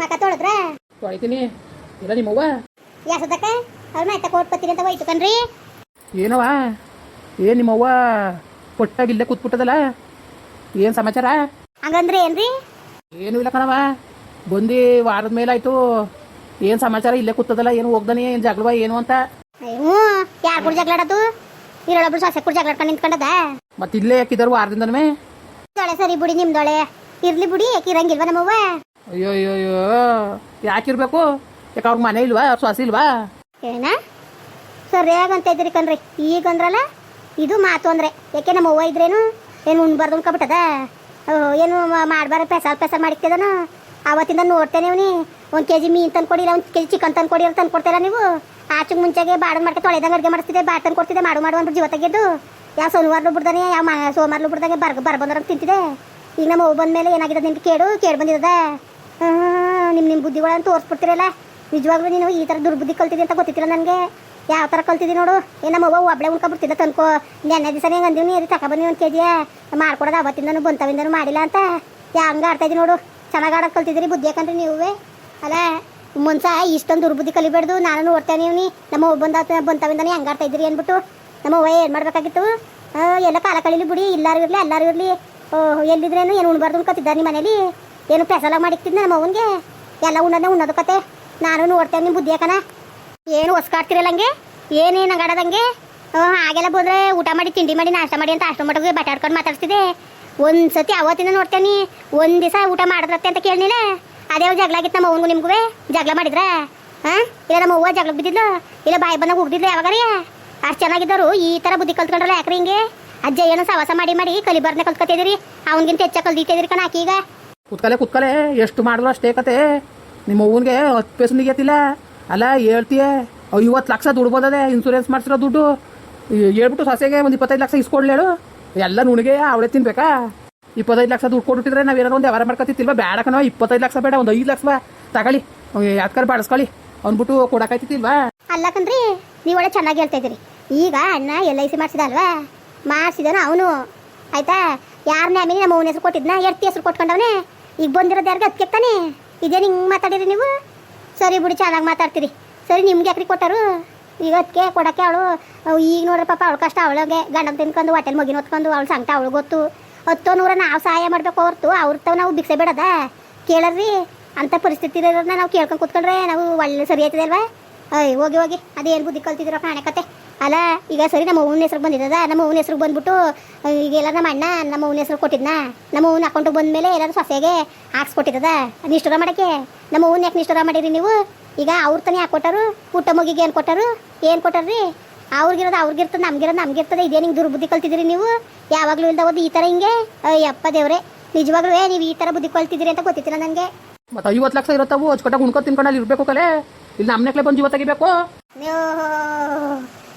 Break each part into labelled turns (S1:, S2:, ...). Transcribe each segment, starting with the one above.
S1: ಮಕ ತೊಳೆದ್ರ
S2: ತೊಳಿತೀನಿ. ಇಲ್ಲ ನಿಮ್ಮವ್ವ?
S1: ಯಾಸದಕ್ಕ ಅವ್ರ ತಕೋಟ್ ಬತ್ತೀರಿ ಅಂತ ಹೋಯ್ತು ಕಣ್ರಿ.
S2: ಏನವ ಏನು ನಿಮ್ಮವ್ವ? ಕೊಟ್ಟಾಗ ಇಲ್ಲೇ ಕೂತ್ಬಿಟ್ಟದಲ್ಲ? ಏನು ಸಮಾಚಾರ?
S1: ಹಂಗಂದ್ರೆ ಏನ್ರಿ?
S2: ಏನು ಇಲ್ಲ ಕಣವ ಬಂದು ವಾರದ ಮೇಲಾಯ್ತು. ಏನು ಸಮಾಚಾರ? ಇಲ್ಲೇ ಕೂತದಲ್ಲ. ಏನು ಹೋಗ್ದಾನೆ? ಏನು ಜಗಳವ? ಏನು ಅಂತ?
S1: ಹ್ಞೂ ಯಾರು ಕೂಡ ಜಗಳಾಡೋದು? ಇರೋಳೊಬ್ರು ಸೊಸೆ ಕೂಡ ಜಗಳಾಡ್ಕೊಂಡು ನಿಂತ್ಕೊಂಡದ?
S2: ಮತ್ತೆ ಇಲ್ಲೇ ಯಾಕಿದಾರು ವಾರದಿಂದನೇ
S1: ದೊಳೆ ಸರಿ ಬಿಡಿ ನಿಮ್ದೊಳೆ. ಇರ್ಲಿ ಬಿಡಿ ಯಾಕೆ ಇರಂಗಿಲ್ವಾ ನಮ್ಮವ್ವ?
S2: ಅಯ್ಯೋ ಅಯ್ಯೋ ಯಾಕಿರ್ಬೇಕು? ಯಾಕೆ ಅವ್ರ ಮನೆ ಇಲ್ವಾ? ಅವ್ರ ಸ್ವಾಸಿ ಇಲ್ವಾ?
S1: ಏನ? ಸರಿಯಾಗಿ ಅಂತ ಇದ್ರಿ ಕಣ್ರಿ. ಈಗ ಅಂದ್ರಲ್ಲ ಇದು ಮಾತು ಅಂದ್ರೆ. ಯಾಕೆ ನಮ್ಮ ಅವ್ವ ಇದ್ರೇನು? ಏನು ಉಣ್ಬಾರ್ದು ಅನ್ಕೊಬಿಟ್ಟದ ಏನು ಮಾಡಬಾರ ಪೆಸಾಲ್ ಪೆಸಾಲ್ ಮಾಡಿಕ್ತಿದನು ಅವತ್ತಿಂದ ನೋಡ್ತೇನೆ ಅವನಿ. ಒಂದು ಕೆ ಜಿ ಮೀನು ತಂದು ಕೊಡಿಲ್ಲ ಒಂದು ಕೆ ಜಿ ಚಿಕನ್ ತಂದು ಕೊಡಿಲ್ಲ ತಂದು ಕೊಡ್ತೀರಾ ನೀವು? ಆಚೆಗೆ ಮುಂಚೆಗೆ ಬಾಡ್ ಮಾಡ್ಕೆ ತೊಳೆದಂಗ ಅಡುಗೆ ಮಾಡಿಸ್ತಿದ್ದೆ ಬಾಡ್ ತಂದು ಕೊಡ್ತಿದ್ದೆ, ಮಾಡು ಮಾಡು ಅಂದ್ಬಿಟ್ಟು ಜೀವ ತೆಗೆದು. ಯಾವ ಸೋಮವಾರ ಬಿಡ್ದಾನೆ, ಯಾವ ಸೋಮವಾರ ಬಿಡ್ದಂಗೆ ಬರ್ ಬರ್ ತಿಂತಿದೆ. ಈಗ ನಮ್ಮ ಬಂದ ಮೇಲೆ ಏನಾಗಿದೆ ನಿಮ್ಗೆ ಕೇಡು ಕೇಳಿ ಬಂದಿರದ ನಿಮ್ಮ ನಿಮ್ಮ ಬುದ್ಧಿಗಳನ್ನ ತೋರಿಸ್ಬಿಡ್ತೀರಲ್ಲ? ನಿಜವಾಗ್ಲೂ ನೀನು ಈ ಥರ ದುರ್ಬುದ್ಧಿ ಕಲ್ತಿದ್ದೆ ಅಂತ ಗೊತ್ತಿತ್ತಿಲ್ಲ ನನಗೆ. ಯಾವ ಥರ ಕಲ್ತಿದ್ದಿ ನೋಡು. ಏ, ನಮ್ಮ ಅವ್ವ ಒಬ್ಳೆ ಉಳ್ಕೊಬಿಡ್ತಿದ್ದ ತನ್ಕೋ ನೆನ್ನೆ ದಿವಸ ಹೆಂಗೆ ಅಂದಿವ್ನಿ ಅದು ತಗೊಬನ್ನಿ ಒಂದು ಕೆ ಮಾಡ್ಕೊಡೋದು ಅವತ್ತಿಂದನೂ ಬಂತವಿಂದನೂ ಮಾಡಿಲ್ಲ ಅಂತ. ಯಾ, ಹಂಗೆ ಆಡ್ತಾ ಇದ್ದೀನಿ ನೋಡು. ಚೆನ್ನಾಗಿ ಆಡೋದು ಕಲ್ತಿದ್ದೀರಿ ಬುದ್ಧಿ ಯಾಕಂದ್ರೆ ನೀವೇ. ಅಲ್ಲ ಮುನ್ಸ ಇಷ್ಟೊಂದು ದುರ್ಬುದ್ಧಿ ಕಲಿಬೇಡ್ದು. ನಾನು ನೋಡ್ತೇನೆ ನೀವು ನಮ್ಮ ಬಂದ ಬಂತವಿಂದನೇ ಹಂಗೆ ಆಡ್ತಾ ಅಂದ್ಬಿಟ್ಟು. ನಮ್ಮ ಅವ್ವ ಏನು ಮಾಡಬೇಕಾಗಿತ್ತು? ಎಲ್ಲ ಕಾಲ ಕಳೀಲಿ ಬಿಡಿ. ಎಲ್ಲರೂ ಇರಲಿ ಎಲ್ಲರೂ ಇರಲಿ. ಎಲ್ಲಿದ್ರೇನು ಏನು ಉಣ್ಬಾರ್ದು ಅನ್ಕೊತಿದ್ದ ನಿಮ್ಮ ಮನೇಲಿ ಏನು ಪೆಸಲ ಮಾಡಿಕ್ತಿದ್ನ ನಮ್ಮ ಅವನಿಗೆ ಎಲ್ಲ ಉಣ್ಣೋದೇ, ಉಣ್ಣೋದು ಕತೆ. ನಾನು ನೋಡ್ತೇನೆ ನಿಮ್ಮ ಬುದ್ಧಿ ಯಾಕನ ಏನು ಹೊಸ್ಕಾಡ್ತಿರಲ್ಲ ಹಂಗೆ? ಏನೇನು ಹಂಗಾಡದಂಗೆ ಹಾಗೆಲ್ಲ ಬಂದ್ರೆ ಊಟ ಮಾಡಿ, ತಿಂಡಿ ಮಾಡಿ, ನಾಷ್ಟ ಮಾಡಿ ಅಂತ ಅಷ್ಟು ಮಟ್ಟಿಗೆ ಬಟಾಡ್ಕೊಂಡು ಮಾತಾಡ್ತಿದ್ದೆ. ಒಂದು ಸತಿ ಅವತ್ತಿಂದ ನೋಡ್ತೇನೆ ಒಂದು ದಿವಸ ಊಟ ಮಾಡಿದ್ರತ್ತೆ ಅಂತ ಕೇಳಿನಿಲ್ಲ. ಅದೇ ಜಗಳ ಆಗಿತ್ತು ನಮ್ಮ ಅವನಿಗೂ ನಿಮ್ಗೂ ಜಗಳ ಮಾಡಿದ್ರ? ಹಾಂ? ಇಲ್ಲ ನಮ್ಮ ಅವ್ವ ಜಗಳ ಬಿದ್ದಿದ್ಲು? ಇಲ್ಲ ಬಾಯಿ ಬಂದಾಗ ಯಾವಾಗ ರೀ? ಅಷ್ಟು ಚೆನ್ನಾಗಿದ್ದರು ಈ ಥರ ಬುದ್ಧಿ ಕಲ್ತ್ಕೊಂಡ್ರಲ್ಲ ಯಾಕ್ರಿ ಹಿಂಗೆ? ಅಜ್ಜ ಏನೋ ಸವಾಸ ಮಾಡಿ ಮಾಡಿ ಕಲಿಬಾರ್ನೆ ಕಲ್ತ್ಕೊತಿದ್ದೀರಿ. ಅವನಿಗಿಂತ ಹೆಚ್ಚ ಕಲ್ದಿತ್ತಿದ್ರಿ ಕಣ ಆಕೀಗ.
S2: ಕುತ್ಕಲೆ ಕುತ್ಕಲೆ, ಎಷ್ಟು ಮಾಡಲು ಅಷ್ಟೇ ಕತೆ. ನಿಮ್ಮ ಅವ್ವನಿಗೆ ಹತ್ತು ಪೈಸೆ ನಿಗತಿಲ್ಲ ಅಲ್ಲ, ಹೇಳ್ತೀಯ ಐವತ್ತು ಲಕ್ಷ ದುಡ್ಡು ಬಂದದೆ ಇನ್ಸೂರೆನ್ಸ್ ಮಾಡಿಸಿರೋ ದುಡ್ಡು. ಹೇಳ್ಬಿಟ್ಟು ಸೊಸೆಗೆ ಒಂದು ಇಪ್ಪತ್ತೈದು ಲಕ್ಷ ಇಸ್ಕೊಡ್ಲೇಳು ಎಲ್ಲ ನುಣಿಗೆ ಅವಳೆ ತಿನ್ಬೇಕಾ? ಇಪ್ಪತ್ತೈದು ಲಕ್ಷ ದುಡ್ಡು ಕೊಟ್ಬಿಟ್ಟಿದ್ರೆ ನಾವು ಏನಾದ್ರು ಒಂದು ವ್ಯವಹಾರ ಮಾಡ್ಕೊತಿತ್ತಿಲ್ವ ಬೇಡ ಕಣೋ, ಇಪ್ಪತ್ತೈದು ಲಕ್ಷ ಬೇಡ, ಒಂದು ಐದು ಲಕ್ಷ ತಗೊಳ್ಳಿ. ಯಾತ್ಕಾರ ಬಾಡಿಸ್ಕೊಳ್ಳಿ. ಅಂದ್ಬಿಟ್ಟು ಕೊಡಕಾಯ್ತಿಲ್ವಾ
S1: ಅಲ್ಲ ಕಣ್ರಿ, ನೀವು ಒಳ್ಳೆ ಚೆನ್ನಾಗಿ ಹೇಳ್ತಾ ಇದ್ದೀರಿ. ಈಗ ಅಣ್ಣ ಎಲ್ ಐ ಸಿ ಮಾಡಿಸಿದ ಅಲ್ವಾ ಮಾಡಿಸಿದನು ಅವನು. ಆಯ್ತಾ? ಯಾರನ್ನ ಆಮೇಲೆ ನಮ್ಮ ಅವನ ಹೆಸರು ಕೊಟ್ಟಿದ್ನ? ಎರ್ತಿ ಹೆಸರು ಕೊಟ್ಕೊಂಡವನೇ. ಈಗ ಬಂದಿರೋದು ಯಾರಿಗೆ ಅದಕ್ಕೆ ತಾನೇ? ಇದೇನು ಹಿಂಗೆ ಮಾತಾಡಿರಿ ನೀವು? ಸರಿ ಬಿಡಿ, ಚೆನ್ನಾಗಿ ಮಾತಾಡ್ತೀರಿ. ಸರಿ, ನಿಮ್ಗೆ ಯಾಕ್ರಿ ಕೊಟ್ಟರು? ಈಗ ಅದಕ್ಕೆ ಕೊಡೋಕ್ಕೆ ಅವಳು ಈಗ ನೋಡ್ರಿ ಪಾಪ ಅವಳು ಕಷ್ಟ ಅವಳಿಗೆ ಗಂಡನ ತಿನ್ಕೊಂಡು ಹೊಟ್ಟೆಲ್ ಮಗಿನ ಹೊತ್ಕೊಂಡು ಅವಳು ಸಂಕಟ, ಅವಳು ಗೊತ್ತು. ಹತ್ತೋ ನೂರ ನಾವು ಸಹಾಯ ಮಾಡಬೇಕು ಹೊರ್ತು ತಾವು ನಾವು ಬಿಕ್ಸೆ ಬೇಡದ? ಕೇಳರ್ರಿ ಅಂಥ ಪರಿಸ್ಥಿತಿ ಇರೋರನ್ನ ನಾವು ಕೇಳ್ಕೊಂಡು ಕೂತ್ಕೊಂಡ್ರೆ ನಾವು ಒಳ್ಳೆ ಸರಿ ಆಯ್ತದೆ ಅಲ್ವಾ? ಅಯ್ಯ ಹೋಗಿ ಹೋಗಿ. ಅದೇನು ಬುದ್ಧಿ ಕಲ್ತಿದ್ರು ಕಾಣೆ ಕತೆ. ಅಲ್ಲ ಈಗ ಸರಿ ನಮ್ಮ ಅವ್ನ ಹೆಸ್ರು ಬಂದಿದ್ದದ ನಮ್ಮ ಅವ್ನ ಹೆಸರು ಬಂದ್ಬಿಟ್ಟು ಈಗೆಲ್ಲ ನಮ್ಮ ಅಣ್ಣ ನಮ್ಮ ಅವ್ನ ಹೆಸರು ಕೊಟ್ಟಿದ್ನ. ನಮ್ಮ ಅವ್ನ ಬಂದ ಮೇಲೆ ಎಲ್ಲರೂ ಸೊಸೆಗೆ ಹಾಕ್ಸ್ಕೊಟ್ಟಿದ್ದದ ನಿಷ್ಠುರ ಮಾಡಕ್ಕೆ? ನಮ್ಮ ಅವ್ನ ಯಾಕೆ ನಿಷ್ಠುರ ಮಾಡಿರಿ ನೀವು? ಈಗ ಅವ್ರ ತಾನೇ ಯಾಕೆ ಕೊಟ್ಟರು? ಪುಟ್ಟ ಮಗಿಗೆ ಏನು ಕೊಟ್ಟರು? ಏನು ಕೊಟ್ಟಾರ್ರಿ? ಅವ್ರಿಗಿರೋದು ಅವ್ರಿಗಿರ್ತದೆ ನಮ್ಗಿರೋದು ನಮ್ಗಿರ್ತದೆ. ಇದೇ ನಿಂಗೆ ದುರ್ಬುದ್ಧಿ ಕಲ್ತಿದ್ದೀರಿ ನೀವು? ಯಾವಾಗಲೂ ಇಲ್ದ ಹೋದ್ ಈ ಥರ ಹಿಂಗೆ? ಅಯ್ಯಪ್ಪ ದೇವ್ರೆ ನಿಜವಾಗ್ಲೂ ನೀವು ಈ ಥರ ಬುದ್ಧಿ ಕಲ್ತಿದ್ದೀರಿ ಅಂತ ಗೊತ್ತಿತ್ತಿಲ್ಲ ನನಗೆ
S2: ಮತ್ತೆ ಐವತ್ತು ಲಕ್ಷ ಇರುತ್ತವು ಹಚ್ಕೊಟ್ಟಾಗ ಉಣ್ಕೊ ತಿನ್ಕೊಂಡು ಅಲ್ಲಿ ಇರಬೇಕು ಕಲೆ? ಇಲ್ಲಿ ನಮ್ಮನೆಕ್ಲೆ ಬಂದು ಜೀವ ತೆಗಿಬೇಕು?
S1: ನೀವು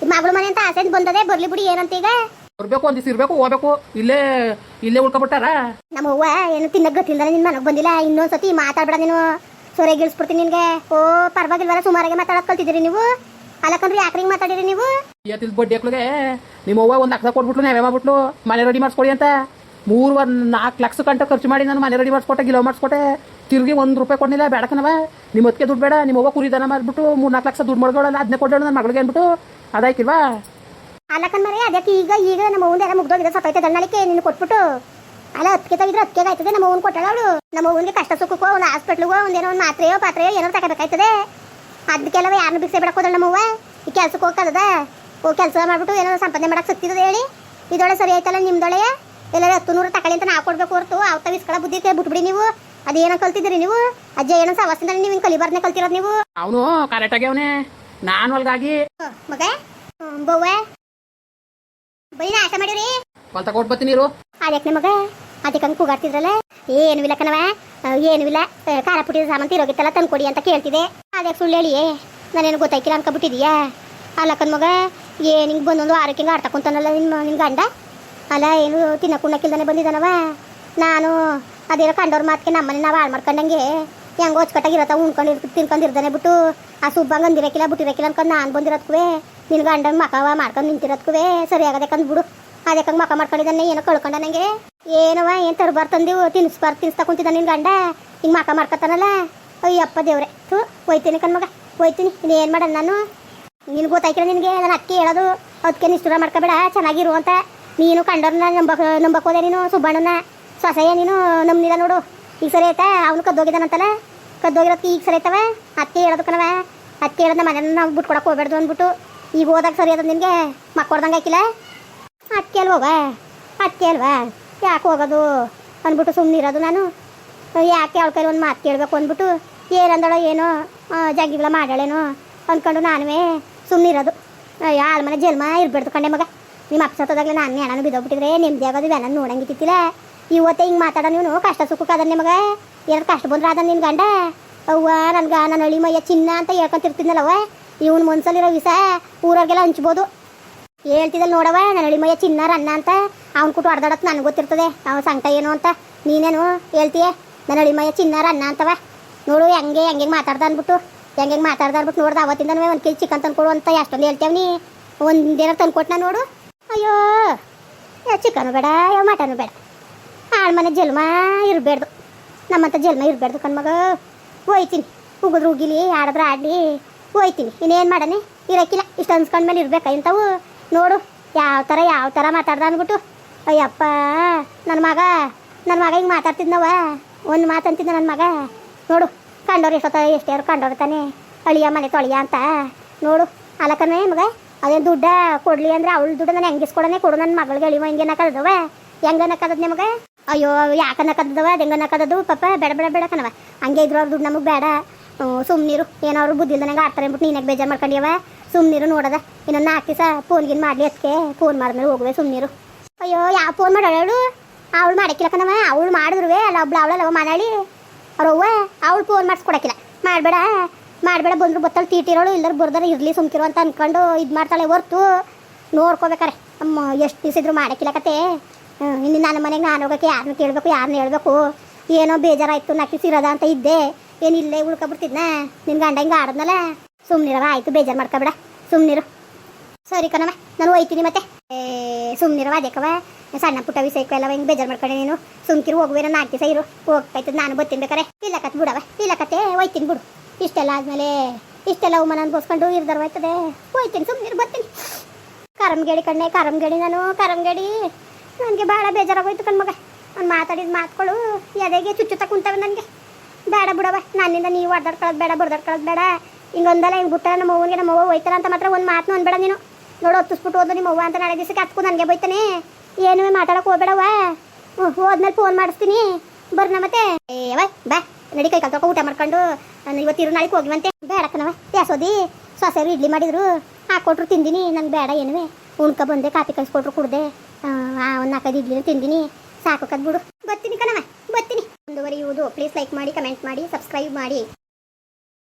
S1: ಮಗಳು ಮನೆ ಅಂತ ಆಸೆ ಬಂದದೆ ಬರ್ಲಿ ಬಿಡಿ ಏನಂತ ಈಗ
S2: ಬರ್ಬೇಕು ಒಂದಿವ್ಸ ಇರ್ಬೇಕು ಹೋಗ್ಬೇಕು. ಇಲ್ಲೇ ಇಲ್ಲೇ ಉಳ್ಕೊಬಿಟ್ಟಾರ?
S1: ನಮ್ಮ ಅವ್ವ ಏನು ತಿನ್ನಕ್ ಗೊತ್ತಿಲ್ಲ ನಿನ್ ಮನಗ್ ಬಂದಿಲ್ಲ. ಇನ್ನೊಂದ್ಸತಿ ಮಾತಾಡ್ಬೇಡ ನೀನು. ಸೊರೆ ಗಿಳಿಸ್ಬಿಡ್ತೀನಿ ನಿನ್ಗೆ. ಓ ಪರವಾಗಿಲ್ವಲ್ಲ ಸುಮಾರಾಗೆ ಮಾತಾಡಕ್ ಕಲ್ತಿದ್ದೀರಿ ನೀವು. ಅಲ್ಲಕಂದ್ರೆ ಯಾಕ್ರಿಂಗ್ ಮಾತಾಡಿರಿ ನೀವು?
S2: ಇವತ್ತಿನ ಬಡ್ಡಿ ಹಾಕ್ಲಿಗೆ ನಿಮ್ಮ ಅವ್ವ ಒಂದು ಲಕ್ಷ ಕೊಟ್ಬಿಟ್ಲು ನಾವೇ ಮಾಡ್ಬಿಟ್ಲು? ಮನೆ ರೆಡಿ ಮಾಡ್ಸ್ಕೊಡಿ ಅಂತ. ಮೂರು ಒಂದು ನಾಲ್ಕು ಲಕ್ಷ ಗಂಟೆ ಖರ್ಚು ಮಾಡಿ ನಾನು ಮನೆ ರೆಡಿ ಮಾಡಿಸ್ಕೊಟ್ಟೆ ಗಿಲೋ ಮಾಡಿಸ್ಕೊಟ್ಟೆ. ತಿರುಗಿ ಒಂದು ರೂಪಾಯಿ ಕೊಡಲಿಲ್ಲ ಬೇಡಕನವ ನಿಮ್ಮ ಹೊತ್ತಿಗೆ ದುಡ್ಡು ಬೇಡ ನಿಮ್ಮ ಹೋಗೋ ಕುರಿದನ ಮಾಡಿಬಿಟ್ಟು ಮೂರು ನಾಲ್ಕು ಲಕ್ಷ ದುಡ್ಡು ಮಾಡ್ಕೊಳ್ಳಲ್ಲ ಅದನ್ನೇ ಕೊಡೋಣ ನನ್ನ ಮಗಳಿಗೆ ಅಂದ್ಬಿಟ್ಟು ಅದಾಯ್ತಿಲ್ವಾ
S1: ಅಲ್ಲಕನ್ ಮರೆ ಅದಕ್ಕೆ ಈಗ ಈಗ ನಮ್ಮ ಮುಂದೆ ಎಲ್ಲ ಮುಗ್ದೋಗಿದೆ ಸತ್ತೈತೆ ದಣ್ಣಾಳಿಕೆ ನಿನ್ನ ಕೊಟ್ಬಿಟ್ಟು. ಅಲ್ಲ ಹತ್ತಿಗೆ ತೆಗಿದ್ರೆ ಹತ್ತಿಗೆ ಆಯ್ತದೆ, ನಮ್ಮ ಕೊಟ್ಟಳ ಅವಳು. ನಮ್ಮ ಅವ್ನಿಗೆ ಕಷ್ಟ ಸುಖಕ್ಕೋ, ಒಂದು ಹಾಸ್ಪಿಟ್ಲಿಗೋ, ಒಂದೇನೋ ಒಂದು ಮಾತ್ರೆಯೋ, ಪಾತ್ರೆಯೋ, ಏನೋ ತಗೋಬೇಕಾಯ್ತದೆ. ಅದಕ್ಕೆಲ್ಲವ ಯಾರನ್ನ ಭಿಕ್ಷೆ ಬಿಡಕ್ ನಮ್ಮ ನಮ್ಮವ್ವ ಈ ಕೆಲ್ಸಕ್ಕೆ ಹೋಗ್ತದ ಓ, ಕೆಲಸ ಮಾಡ್ಬಿಟ್ಟು ಏನೋ ಸಂಪಾದನೆ ಮಾಡಕ್ಕೆ ಸಿಗ್ತಿದೆ ಹೇಳಿ. ಇದೊಳೆ ಸರಿ ಆಯ್ತಲ್ಲ ನಿಮ್ದೊಳೆ ಎಲ್ಲರೂ ಹತ್ತು ನೂರು ತಗೊಳ್ಳಿ ಅಂತ ನಾವು ಕೊಡಬೇಕು ಹೊರತು ಅವತ್ತ ವಿಸ್ಕಳ ಬುದ್ಧಿ ಬಿಟ್ಬಿಡಿ ನೀವು. ಅದೇನೋ ಕಲ್ತಿದ್ರಿ ನೀವು? ಅಜ್ಜ ಏನೋ ಸವಾಸದಿಂದ ನೀವು ಹಿಂಗೆ ಕಲಿಬಾರ್ನೆ ಕಲ್ತಿರೋದು ನೀವು?
S2: ಅವನು ಕರೆಕ್ಟಾಗಿ ಅವನೇ. ನಾನು ಒಳಗಾಗಿ
S1: ಹ್ಮ್, ಮಗ? ಬವ್ವೆ? ಬರೀ ನಾಶ ಮಾಡಿರಿ
S2: ಹೊಲ್ತ ಕೊಟ್ಟು ಬರ್ತೀನಿ ನೀರು
S1: ಅದಕ್ಕೆ ನಿಮಗ ಅದಕ್ಕೆ ಹಂಗೆ ಕೂಗಾಡ್ತಿದ್ರಲ್ಲ? ಏನು ಇಲ್ಲ ಕಣವ ಏನು ಇಲ್ಲ. ಖಾರ ಪುಟ್ಟಿದ ಸಾಮಾನು ತಂದು ತಂದ್ಕೊಡಿ ಅಂತ ಕೇಳ್ತಿದೆ ಅದಕ್ಕೆ ಸುಳ್ಳು ಹೇಳಿ ನಾನೇನು ಗೊತ್ತಾಯ್ಕಿಲ್ಲ ಅನ್ಕೊಬಿಟ್ಟಿದೀಯಾ ಅಲ್ಲ ಕಣ್ ಮಗ ಏನು ಹಿಂಗೆ ಬಂದೊಂದು ಹಿಂಗೆ ಆಡ್ತಾ ಕುಂತಾನಲ್ಲ ನಿಮ್ಮ ನಿನ್ನ ಗಂಡ? ಅಲ್ಲ ಏನು ತಿನ್ನಕ್ಕೆ ಉಣ್ಣಕ್ಕಿಲ್ದಾನೆ ಬಂದಿದ್ದಾನವ ನಾನು ಅದೇನೋ ಕಂಡವ್ರ ಮಾತಿಗೆ ನಮ್ಮನೆ ನಾವು ಹಾಳು ಮಾಡ್ಕೊಂಡಂಗೆ? ಹೆಂಗೆ ಹೊಚ್ಕಟ್ಟಾಗಿರತ್ತ? ಉಣ್ಕೊಂಡು ತಿನ್ಕೊಂಡು ಇರ್ದಾನೆ ಬಿಟ್ಟು? ಆ ಸುಬ್ಬಂಗೆ ಅಂದಿರಕ್ಕಿಲ್ಲ ಬಿಟ್ಟಿರಕ್ಕಿಲ್ಲ ಅನ್ಕೊಂಡು ನಾನು ಬಂದಿರತ್ಕುವೆ? ನಿನ್ನ ಗಂಡನ ಮಕವ ಮಾಡ್ಕೊಂಡು ನಿಂತಿರತ್ಕುವೆ? ಸರಿ ಆಗದೆ ಬಿಡು. ಅದಕ್ಕೆ ಮಕ ಮಾಡ್ಕೊಂಡಿದ್ದಾನೆ ಏನೋ ಕಳ್ಕೊಂಡ ನಂಗೆ. ಏನವ ಏನು ತರಬಾರ್ ತಂದಿವು? ತಿನ್ಸ್ಬಾರ್ ತಿನ್ಸ್ತಾ ಕುಂತಿದ್ದ ನಿನ್ ಗಂಡ? ಹಿಂಗ್ ಮಕ ಮಾಡ್ಕೊತಾನಲ್ಲ ಅಯ್ಯಪ್ಪ ದೇವ್ರೆ. ಥೂ, ಹೋಯ್ತೀನಿ ಕಣ್ಮಗ ಹೋಯ್ತೀನಿ. ಇನ್ನೇನು ಮಾಡೋಣ ನಾನು? ನಿನ್ಗೆ ಗೊತ್ತಾಯ್ಕಿಲ್ಲ ನಿನಗೆ? ನಾನು ಅಕ್ಕಿ ಹೇಳೋದು. ಅದಕ್ಕೆ ನಿಷ್ಠುರ ಮಾಡ್ಕೊಬೇಡ. ಚೆನ್ನಾಗಿರು ಅಂತ. ನೀನು ಕಂಡವ್ರನ್ನ ನಂಬಕ್ ನಂಬಕ್ ಹೋದೆ ನೀನು ಸುಬ್ಬಣ್ಣನ ಸೊಸೆಯ ನೀನು ನಂಬ್ನಿಲ್ಲ ನೋಡು. ಈಗ ಸರಿ ಆಯ್ತಾ ಅವನು ಕದ್ದೋಗಿದ್ದಾನಂತಲ್ಲ ಕದ್ದೋಗಿರೋದಕ್ಕೆ ಈಗ ಸರಿ ಆಯ್ತವ ಅತ್ತೆ ಹೇಳೋದು ಕಣವ? ಅತ್ತೆ ಹೇಳೋದ ಮನೆಯನ್ನು ನಾವು ಬಿಟ್ಕೊಡಕ್ಕೆ ಹೋಗ್ಬೇಡ್ದು ಅಂದ್ಬಿಟ್ಟು ಈಗ ಹೋದಾಗ ಸರಿ ಅದ ನಿನಗೆ? ಮಕ್ಕೊಡ್ದಂಗೆ ಹಾಕಿಲ್ಲ ಅದಕ್ಕೆ ಅಲ್ವವ ಅದಕ್ಕೆ ಅಲ್ವಾ? ಯಾಕೆ ಹೋಗೋದು? ಅಂದ್ಬಿಟ್ಟು ಸುಮ್ಮನೆ ಇರೋದು ನಾನು. ಯಾಕೆ ಅವಳ ಕೈಲಿ ಒಂದು ಮಾತು ಕೇಳಬೇಕು ಅಂದ್ಬಿಟ್ಟು ಏನಂದಳೋ ಏನೋ ಜಗ್ಗಿಗಳ ಮಾಡಾಳೇನೋ ಅಂದ್ಕೊಂಡು ನಾನುವೇ ಸುಮ್ಮನೆ ಇರೋದು. ಆಳ ಮನೆ ಜಲ್ಮ ಇರ್ಬಾರ್ದು ಕಂಡೆ ಮಗ. ನಿಮ್ಮ ಅಪ್ಸತ್ತದಾಗಲೇ ನಾನು ಹೆಣನು ಬಿದ್ದೋಗ್ಬಿಟ್ಟಿದ್ರೆ ನೆಮ್ಮದಿ ಆಗೋದು ಎಲ್ಲ ನೋಡಂಗಿತ್ತಿಲ್ಲ ಇವತ್ತೇ ಹಿಂಗೆ ಮಾತಾಡ ನೀವು ಕಷ್ಟ ಸುಖಕ್ಕೆ ಅದ ನಿಮಗೆ ಎರಡು ಕಷ್ಟ ಬಂದ್ರೆ ಅದ ನಿನ್ ಗಂಡ. ಅವ್ವ ನನ್ಗೆ ನನ್ನ ಹಳಿ ಮೈಯ ಚಿನ್ನ ಅಂತ ಹೇಳ್ಕೊಂತಿರ್ತಿದ್ನಲ್ಲವ ಇವನು ಮನ್ಸಲ್ಲಿರೋ ವಿಷ ಊರವ್ರಿಗೆಲ್ಲ ಹಂಚ್ಬೋದು. ಹೇಳ್ತಿದ್ದಲ್ಲ ನೋಡವ ನನ್ನ ಹಳಿ ಮೈಯ ಚಿನ್ನ ಅನ್ನ ಅಂತ. ಅವ್ನು ಕುಟ್ಟು ಹೊಡೆದಾಡತ್ ನನಗೆ ಗೊತ್ತಿರ್ತದೆ. ಅವ್ನು ಸಂಕಟ ಏನು ಅಂತ. ನೀನೇನು ಹೇಳ್ತೀಯ? ನನ್ನ ಹಳಿ ಮೈಯ ಚಿನ್ನ ಅನ್ನ ಅಂತವ. ನೋಡು, ಹೆಂಗೆ ಹೆಂಗೆ ಮಾತಾಡ್ದ ಅಂದ್ಬಿಟ್ಟು. ಹೆಂಗೆ ಮಾತಾಡ್ದ ಅಂದ್ಬಿಟ್ಟು ನೋಡ್ದ ಅವತ್ತಿಂದನೂ ಒಂದು ಕೆಜಿ ಚಿಕನ್ ತಂದ್ಕೊಡು ಅಂತ ಎಷ್ಟೊಂದು ಹೇಳ್ತೇವೆ ಒಂದೇನಾರು ತಂದ್ಕೊಟ್ನ ನೋಡು. ಅಯ್ಯೋ ಚಿಕನು ಬೇಡ ಯಾವ ಮಟನು ಬೇಡ. ಮನೆ ಜಲ್ಮ ಇರಬೇಡ್ದು. ನಮ್ಮಂತ ಜಲ್ಮ ಇರಬೇಡ್ದು ಕಣ್ಮಗ ಹೋಯ್ತೀನಿ. ಉಗಿದ್ರು ಉಗಿಲಿ, ಆಡಿದ್ರೆ ಆಡಲಿ. ಹೋಯ್ತೀನಿ. ಇನ್ನೇನು ಮಾಡನೆ? ಇರಕ್ಕಿಲ್ಲ ಇಷ್ಟು ಅನ್ಸ್ಕೊಂಡ್ಮೇಲೆ ಇರ್ಬೇಕಾ ಇಂಥವು. ನೋಡು, ಯಾವ ಥರ ಯಾವ ಥರ ಮಾತಾಡ್ದ ಅಂದ್ಬಿಟ್ಟು. ಅಯ್ಯಪ್ಪ ನನ್ನ ಮಗ. ನನ್ನ ಮಗ ಹಿಂಗೆ ಮಾತಾಡ್ತಿದ್ನವ ಒಂದು ಮಾತಂತಿದ್ದ ನನ್ನ ಮಗ. ನೋಡು, ಕಂಡೋರು ಎಷ್ಟೊತ್ತ ಎಷ್ಟ್ಯಾರು ಕಂಡೋರು ತಾನೆ. ಅಳಿಯ ಮನೆ ತೊಳಿಯ ಅಂತ. ನೋಡು ಅಲಕನೇ ಮಗ. ಅದೇನು ದುಡ್ಡ ಕೊಡಲಿ ಅಂದ್ರೆ ಅವಳು ದುಡ್ಡು ನಾನು ಹೆಂಗಿಸ್ಕೊಡನೆ ಕೊಡು. ನನ್ನ ಮಗಳಿಗೆ ಅಳಿವ ಹಿಂಗೆ ಏನಕ್ಕದವ ಹೆಂಗೆ ನಕದದ್ ನಿಮಗೆ ಅಯ್ಯೋ ಯಾಕ ನಕದವ ಅದು ಹೆಂಗ ಪಾಪ, ಬೇಡ ಬೇಡ ಬೇಡ ಕಣವ ಹಂಗೆ ಇದ್ರು ಅವ್ರ ದುಡ್ಡು ನಮಗೆ ಬೇಡ. ಸುಮ್ಮನಿರು ಏನಾದ್ರು ಬುದ್ಧಿ ಇಲ್ದಂಗೆ ಆಡ್ತಾರೆ ಅಂದ್ಬಿಟ್ಟು ನೀನಾಗ ಬೇಜಾರು ಮಾಡ್ಕೊಂಡಿಯವ ಸುಮ್ಮನಿರು ನೋಡದ. ಇನ್ನೊಂದು ನಾಲ್ಕು ದಿವಸ ಫೋನ್ಗಿನ್ ಮಾಡಲಿ ಅದಕ್ಕೆ ಫೋನ್ ಮಾಡಿದ್ಮೇಲೆ ಹೋಗುವೆ ಸುಮ್ಮನಿರು ಅಯ್ಯೋ, ಯಾವ ಫೋನ್ ಮಾಡೋಳು ಅವಳು? ಮಾಡಕ್ಕಿಲ್ಲ ಕಣವ ಅವಳು ಮಾಡಿದ್ರುವೆ. ಅಲ್ಲ, ಒಬ್ಳು ಅವಳಲ್ಲವ ಮನಾಳಿ. ಅವ್ರವ್ವ, ಅವಳು ಫೋನ್ ಮಾಡಿಸ್ಕೊಡಕ್ಕಿಲ್ಲ ಮಾಡಬೇಡ ಮಾಡಬೇಡ. ಬಂದ್ರು ಬತ್ತಳು ತೀಟಿರೋಳು ಇಲ್ಲರೂ ಬರ್ದಾರ, ಇರಲಿ ಸುಮ್ಕಿರು ಅಂತ ಅಂದ್ಕೊಂಡು ಇದು ಮಾಡ್ತಾಳೆ ಹೊರ್ತು. ನೋಡ್ಕೋಬೇಕಾರೆ. ಅಮ್ಮ, ಎಷ್ಟು ದಿವಸ ಇದ್ರು ಮಾಡಕ್ಕಿಲ್ಲ ಕತೆ. ಇನ್ನು ನನ್ನ ಮನೆಗೆ ನಾನು ಹೋಗೋಕೆ ಯಾರನ್ನ ಕೇಳಬೇಕು ಯಾರನ್ನ ಹೇಳಬೇಕು. ಏನೋ ಬೇಜಾರಾಯ್ತು, ನಕ್ಕಿ ಸಿರೋದ ಅಂತ ಇದ್ದೆ. ಏನು ಇಲ್ಲೇ ಉಳ್ಕೊಬಿಡ್ತಿದ್ನ? ನಿನ್ನ ಗಂಡ ಹಿಂಗೆ ಆಡದ್ನಲ್ಲ? ಸುಮ್ಮನಿರವ ಆಯ್ತು, ಬೇಜಾರು ಮಾಡ್ಕೊಬೇಡ. ಸುಮ್ಮನಿರು ಸರಿ ಕಣವ ನಾನು ಹೋಯ್ತೀನಿ ಮತ್ತೆ. ಏ ಸುಮ್ಮನಿರವ ಅದಕ್ಕವ ಸಣ್ಣ ಪುಟ್ಟ ವಿಷಯಕ್ಕೆ ಎಲ್ಲ ಹಿಂಗೆ ಬೇಜಾರು ಮಾಡ್ಕೊಂಡೆ ನೀನು. ಸುಮ್ಕಿರು ಹೋಗುವೆ ನಾನು ನಾಲ್ಕು ಇರು. ಹೋಗ್ತಾಯ್ತದ ನಾನು ಬರ್ತೀನಿ ಬೇಕಾರೆ. ಇಲ್ಲ ಕತ್ ಬಿಡವ ಇಲ್ಲ ಕತೆ, ಹೋಯ್ತೀನಿ ಬಿಡು. ಇಷ್ಟೆಲ್ಲ ಆದಮೇಲೆ, ಇಷ್ಟೆಲ್ಲ ಅವಮಾನ ಬೋಸ್ಕೊಂಡು ಇರ್ದಾರ ಹೋಯ್ತದೆ ಹೋಯ್ತೀನಿ ಸುಮ್ಮನಿರು ಬರ್ತೀನಿ. ಕರಮ್ಗೇಡಿ ಕಣ್ಣೆ, ಕರಮ್ಗೇಡಿ ನಾನು, ಕರಮ್ಗೇಡಿ. ನನಗೆ ಭಾಳ ಬೇಜಾರಾಗೋಯ್ತು ಕಣ್ಮಗ ಅವ್ನು ಮಾತಾಡಿದ ಮಾತುಗಳು ಎದೆಗೆ ಚುಚ್ಚುತ್ತ ಕುಂತವೆ ನನಗೆ. ಬೇಡ ಬಿಡವ ನನ್ನಿಂದ ನೀವು ಹೊಡೆದಾಡ್ಕೊಳ್ಳೋದು ಬೇಡ ಬಡ್ದಾಡ್ಕೊಳ್ಳೋದು ಬೇಡ. ಹಿಂಗೊಂದಲ್ಲ ಹಿಂಗೆ ಬಿಟ್ಟ ನಮ್ಮ ಅವ್ವನಿಗೆ ನಮ್ಮ ಅವ್ವ ಹೋಯ್ತಾರ ಅಂತ ಮಾತ್ರ ಒಂದು ಮಾತನ್ನು ಅನ್ಬೇಡ ನೀನು. ನೋಡು ಹೊತ್ತಿಸ್ಬಿಟ್ಟು ಹೋದ್ರು ನಿಮ್ಮ ಅವ್ವ ಅಂತ ನಾಳೆ ದಿವಸಕ್ಕೆ ಹತ್ಕು ನನಗೆ ಬೈತಾನೆ. ಏನೂ ಮಾತಾಡೋಕೆ ಹೋಗ್ಬೇಡವ ಹೋದ್ಮೇಲೆ ಫೋನ್ ಮಾಡಿಸ್ತೀನಿ. ಬರ್ನ ಮತ್ತೆ? ಏವ ಬಾ. ನಡಿ ಕೈ ಕಲ್ತಕ ಊಟ ಮಾಡ್ಕೊಂಡು ಇವತ್ತು ಇರು ನಾಳೆಗೆ ಹೋಗಿವಂತೆ. ಬೇಡ ಕಣವ ಯಾಸೋದಿ ಸೊಸೆರು ಇಡ್ಲಿ ಮಾಡಿದ್ರು. ಹಾಕೊಟ್ರು ತಿಂದಿನಿ, ನಂಗೆ ಬೇಡ ಏನುವೆ. ಉಣ್ಕ ಬಂದೆ, ಕಾಫಿ ಕಳಿಸ್ಕೊಟ್ರು ಕುಡ್ದೆ. ಒಂದು ನಾಲ್ಕೈದು ಇಡ್ಲಿನ ತಿಂದಿನಿ. ಸಾಕು ಕದ್ಬಿಡು. ಬರ್ತೀನಿ ಕಣವ ಬರ್ತೀನಿ. ಮುಂದುವರಿಯುವುದು ಪ್ಲೀಸ್ ಲೈಕ್ ಮಾಡಿ ಕಮೆಂಟ್ ಮಾಡಿ ಸಬ್ಸ್ಕ್ರೈಬ್ ಮಾಡಿ.